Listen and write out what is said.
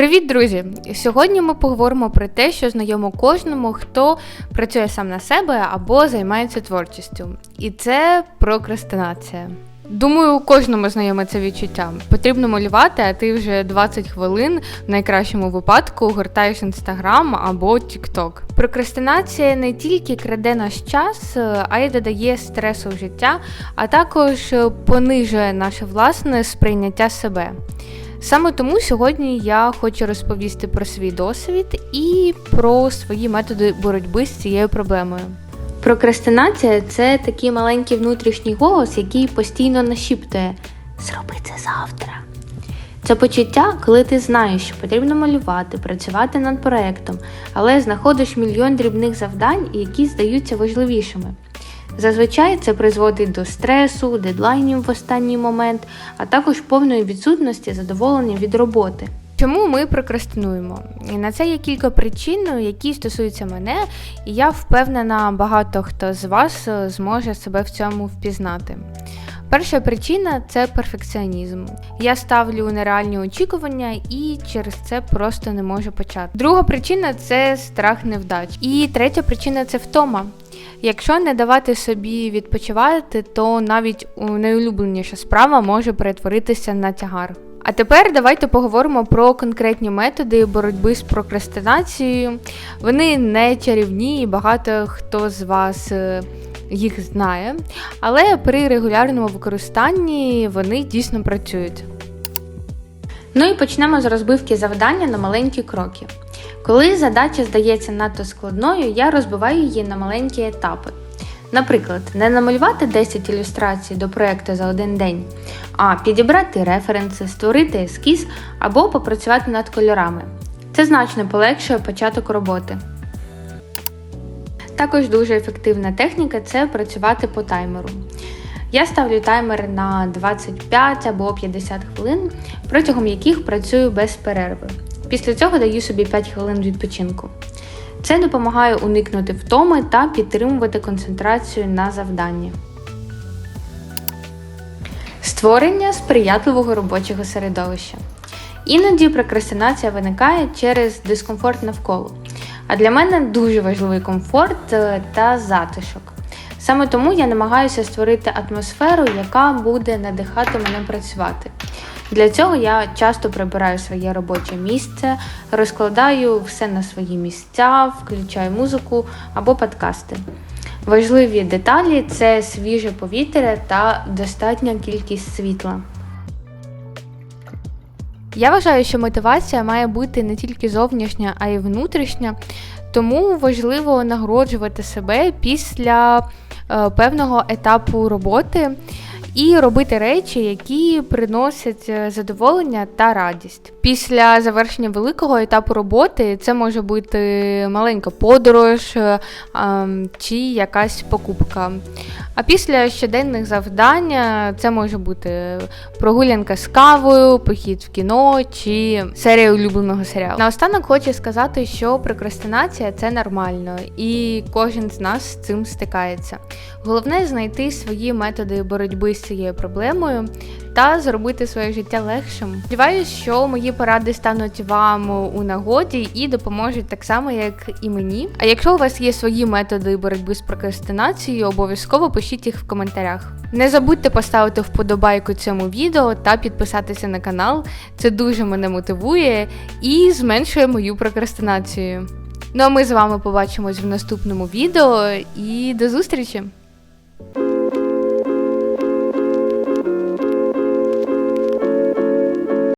Привіт, друзі! Сьогодні ми поговоримо про те, що знайомо кожному, хто працює сам на себе або займається творчістю. І це прокрастинація. Думаю, кожному знайоме це відчуття. Потрібно малювати, а ти вже 20 хвилин в найкращому випадку гортаєш інстаграм або тікток. Прокрастинація не тільки краде наш час, а й додає стресу в життя, а також понижує наше власне сприйняття себе. Саме тому сьогодні я хочу розповісти про свій досвід і про свої методи боротьби з цією проблемою. Прокрастинація це такий маленький внутрішній голос, який постійно нашіптує Зроби це завтра. Це почуття, коли ти знаєш, що потрібно малювати, працювати над проектом, але знаходиш мільйон дрібних завдань, які здаються важливішими. Зазвичай це призводить до стресу, дедлайнів в останній момент, а також повної відсутності задоволення від роботи. Чому ми прокрастинуємо? І на це є кілька причин, які стосуються мене, і я впевнена, багато хто з вас е, зможе себе в цьому впізнати. Перша причина це перфекціонізм. Я ставлю нереальні очікування і через це просто не можу почати. Друга причина це страх невдач. І третя причина це втома. Якщо не давати собі відпочивати, то навіть найулюбленіша справа може перетворитися на тягар. А тепер давайте поговоримо про конкретні методи боротьби з прокрастинацією. Вони не чарівні, і багато хто з вас е, їх знає, але при регулярному використанні вони дійсно працюють. Ну і почнемо з розбивки завдання на маленькі кроки. Коли задача здається надто складною, я розбиваю її на маленькі етапи. Наприклад, не намалювати 10 ілюстрацій до проєкту за один день, а підібрати референси, створити ескіз або попрацювати над кольорами. Це значно полегшує початок роботи. Також дуже ефективна техніка це працювати по таймеру. Я ставлю таймер на 25 або 50 хвилин, протягом яких працюю без перерви. Після цього даю собі 5 хвилин відпочинку. Це допомагає уникнути втоми та підтримувати концентрацію на завданні. Створення сприятливого робочого середовища. Іноді прокрастинація виникає через дискомфорт навколо. А для мене дуже важливий комфорт е, та затишок. Саме тому я намагаюся створити атмосферу, яка буде надихати мене працювати. Для цього я часто прибираю своє робоче місце, розкладаю все на свої місця, включаю музику або подкасти. Важливі деталі це свіже повітря та достатня кількість світла. Я вважаю, що мотивація має бути не тільки зовнішня, а й внутрішня, тому важливо нагороджувати себе після е, певного етапу роботи і робити речі, які приносять е, задоволення та радість. Після завершення великого етапу роботи це може бути маленька подорож е, чи якась покупка. А після щоденних завдань е, це може бути прогулянка з кавою, похід в кіно чи серія улюбленого серіалу. Наостанок хочу сказати, що прокрастинація це нормально, і кожен з нас з цим стикається. Головне знайти свої методи боротьби з цією проблемою та зробити своє життя легшим. Сподіваюсь, що мої поради стануть вам у нагоді і допоможуть так само, як і мені. А якщо у вас є свої методи боротьби з прокрастинацією, обов'язково пишіть їх в коментарях. Не забудьте поставити вподобайку цьому відео та підписатися на канал. Це дуже мене мотивує і зменшує мою прокрастинацію. Ну а ми з вами побачимось в наступному відео і до зустрічі!